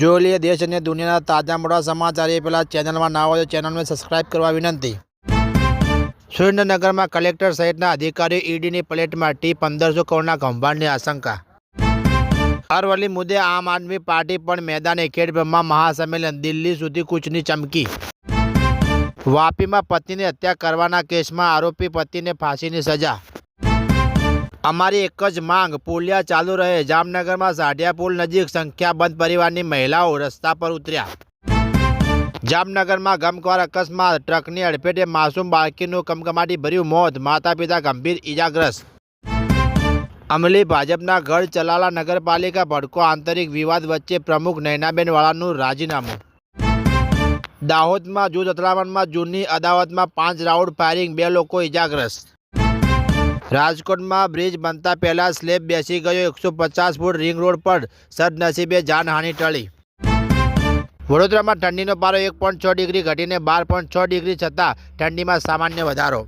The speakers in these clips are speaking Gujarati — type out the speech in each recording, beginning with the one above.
જોઈ લે દેશ અને દુનિયાના તાજા મોટા સમાચાર. એ પહેલાં ચેનલમાં ના હોય તો ચેનલને સબસ્ક્રાઇબ કરવા વિનંતી. સુરેન્દ્રનગરમાં કલેક્ટર સહિતના અધિકારીઓ ઈડીની પ્લેટમાં ટી પંદરસો કરોડના કૌભાંડની આશંકા. અરવલ્લી મુદ્દે આમ આદમી પાર્ટી પણ મેદાને ખેડબ્રહ્મા મહાસંમેલન, દિલ્હી સુધી કૂચની ચમકી. વાપીમાં પતિની હત્યા કરવાના કેસમાં આરોપી પતિને ફાંસીની સજા. અમારી એક જ માંગ, પુલિયા ચાલુ રહે. જામનગરમાં સાઢિયા પુલ નજીક સંખ્યાબંધ પરિવારની મહિલાઓ રસ્તા પર ઉતર્યા. જામનગરમાં ગમખ્વાર અકસ્માત. ટ્રકની અડફેટે માસૂમ બાળકીનું કમકમાટી ભર્યું મોત. માતા પિતા ગંભીર ઇજાગ્રસ્ત અમલી ભાજપના ગઢ ચલાલા નગરપાલિકા ભડકો આંતરિક વિવાદ વચ્ચે પ્રમુખ નૈનાબેન વાળાનું રાજીનામું. દાહોદમાં જૂથ અથડામણમાં જૂની અદાવતમાં પાંચ રાઉન્ડ ફાયરિંગ, બે લોકો ઇજાગ્રસ્ત રાજકોટમાં બ્રિજ બનતા પહેલા સ્લેબ બેસી ગયો. એકસો પચાસ ફૂટ રિંગ રોડ પર સદનસીબે જાનહાનિ ટળી. વડોદરામાં ઠંડીનો પારો એક પોઈન્ટ છ ડિગ્રી ઘટીને બાર પોઈન્ટ છ ડિગ્રી છતાં ઠંડીમાં સામાન્ય વધારો.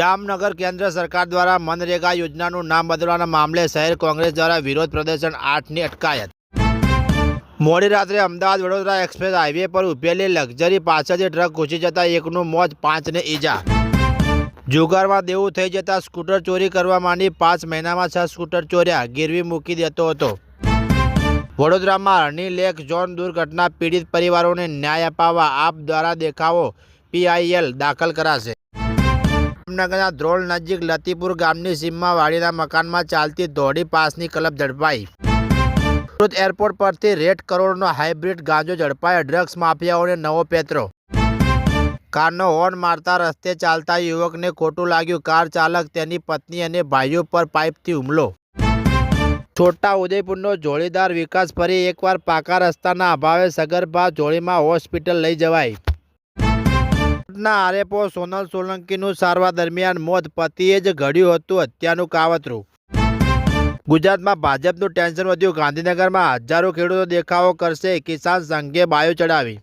જામનગર કેન્દ્ર સરકાર દ્વારા મનરેગા યોજનાનું નામ બદલવાના મામલે શહેર કોંગ્રેસ દ્વારા વિરોધ પ્રદર્શન આઠની અટકાયત. મોડી રાત્રે અમદાવાદ વડોદરા એક્સપ્રેસ હાઈવે પર ઉભેલી લક્ઝરી પાછળથી ટ્રક ઘૂસી જતા એકનું મોત પાંચને ઈજા. જુગારમાં દેવું થઈ જતા સ્કૂટર ચોરી કરવા માંડી પાંચ મહિનામાં છ સ્કૂટર ચોર્યા. ગીરવી મૂકી દેતો હતો. વડોદરામાં અર્ની લેક ઝોન દુર્ઘટના પીડિત પરિવારોને ન્યાય અપાવવા આપ દ્વારા દેખાવો પીઆઈએલ દાખલ કરાશે. જામનગરના ધ્રોલ નજીક લતીપુર ગામની સીમમાં વાડીના મકાનમાં ચાલતી દોઢી પાસની કલબ ઝડપાઈ. સુરત એરપોર્ટ પરથી રેડ કરોડનો હાઇબ્રિડ ગાંજો ઝડપાયો. ડ્રગ્સ માફિયાઓને નવો પેત્રો. કારનો હોર્ન મારતા રસ્તે ચાલતા યુવકને ખોટું લાગ્યું. કાર ચાલક તેની પત્ની અને ભાઈઓ પર પાઇપથી હુમલો. છોટા ઉદયપુરનો જોડીદાર વિકાસ ફરી એકવાર પાકા રસ્તાના અભાવે સગર્ભા જોડીમાં હોસ્પિટલ લઈ જવાય. ના, આરેપો સોનલ સોલંકીનું સારવાર દરમિયાન મોત પતિએ જ ઘડ્યું હતું હત્યાનું કાવતરું. ગુજરાતમાં ભાજપનું ટેન્શન વધ્યું. ગાંધીનગરમાં હજારો ખેડૂતો દેખાવો કરશે. કિસાન સંઘે બાયો ચડાવી.